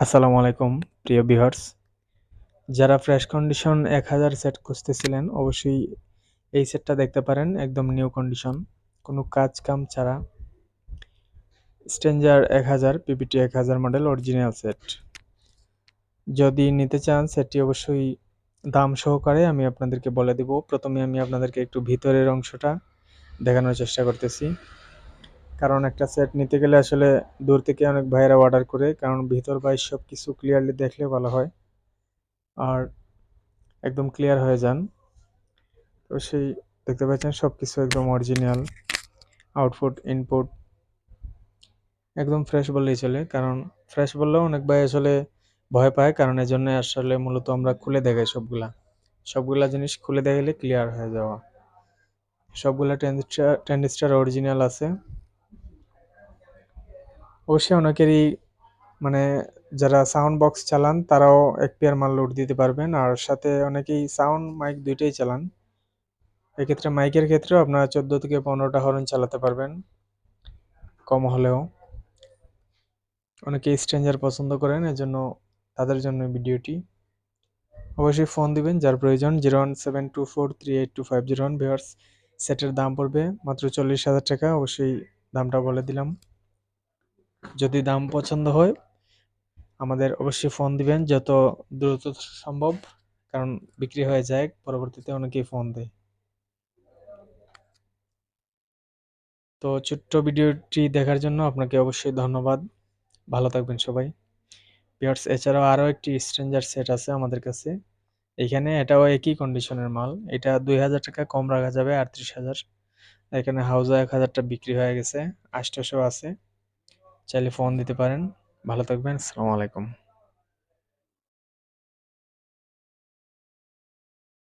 আসসালামু আলাইকুম, প্রিয় ভিউয়ার্স। যারা ফ্রেশ কন্ডিশন এক হাজার সেট খুঁজতেছিলেন, অবশ্যই এই সেটটা দেখতে পারেন, একদম নিউ কন্ডিশন। কোনো কাজ কাম ছাড়া। স্ট্রেঞ্জার এক হাজার, পিপিটি এক হাজার মডেল, অরিজিনাল সেট। যদি নিতে চান, সেটটি অবশ্যই দাম সহকারে আমি আপনাদেরকে বলে দেব। প্রথমে আমি আপনাদেরকে একটু ভিতরের অংশটা দেখানোর চেষ্টা করতেছি। কারণ একটা সেট নিতে গেলে আসলে দূর থেকে অনেক ভাইয়েরা অর্ডার করে, কারণ ভিতর বাইর সব কিছু ক্লিয়ারলি দেখলে ভালো হয়। আর একদম ক্লিয়ার হয়ে যান। তো সেই দেখতে পাচ্ছেন সব কিছু একদম অরিজিনাল আউটপুট ইনপুট একদম ফ্রেশ বললেই চলে। কারণ ফ্রেশ বললেও অনেক ভাই আসলে ভয় পায়, কারণ এই জন্য আসলে মূলত আমরা খুলে দেখাই সবগুলা। সবগুলা জিনিস খুলে দেখালে ক্লিয়ার হয়ে যাওয়া। সবগুলা টেন্ডিস্টার টেন্ডিস্টার অরিজিনাল আছে। অবশ্যই অনেকেরই মানে যারা সাউন্ড বক্স চালান তারাও এক পেয়ার মাল লোড দিতে পারবেন। আর সাথে অনেকেই সাউন্ড মাইক দুইটাই চালান। এক্ষেত্রে মাইকের ক্ষেত্রেও আপনারা চোদ্দ থেকে পনেরোটা হরন চালাতে পারবেন। কম হলেও। অনেকে স্ট্রেঞ্জার পছন্দ করেন, এজন্য তাদের জন্য ভিডিওটি। অবশ্যই ফোন দিবেন, যার প্রয়োজন zero one seven two four three eight two five zero one viewers সেটের দাম পড়বে মাত্র চল্লিশ হাজার টাকা, অবশ্যই দামটা বলে দিলাম। যদি দাম পছন্দ হয়, আমাদের অবশ্যই ফোন দিবেন যত দ্রুত সম্ভব, কারণ বিক্রি হয়ে যায়, পরবর্তীতে অনেকেই ফোন দেয়। তো ছোট্ট ভিডিওটি দেখার জন্য আপনাকে অবশ্যই ধন্যবাদ। ভালো থাকবেন সবাই। পিয়ার্স এছাড়াও আরও একটি স্ট্রেঞ্জার সেট আছে আমাদের কাছে। এখানে এটাও একই কন্ডিশনের মাল। এটা দুই হাজার টাকা কম রাখা যাবে, আটত্রিশ হাজার। এখানে হাউজা এক হাজারটা বিক্রি হয়ে গেছে আষ্টশো আছে। চাইলে ফোন দিতে পারেন। ভালো থাকবেন আসসালামু আলাইকুম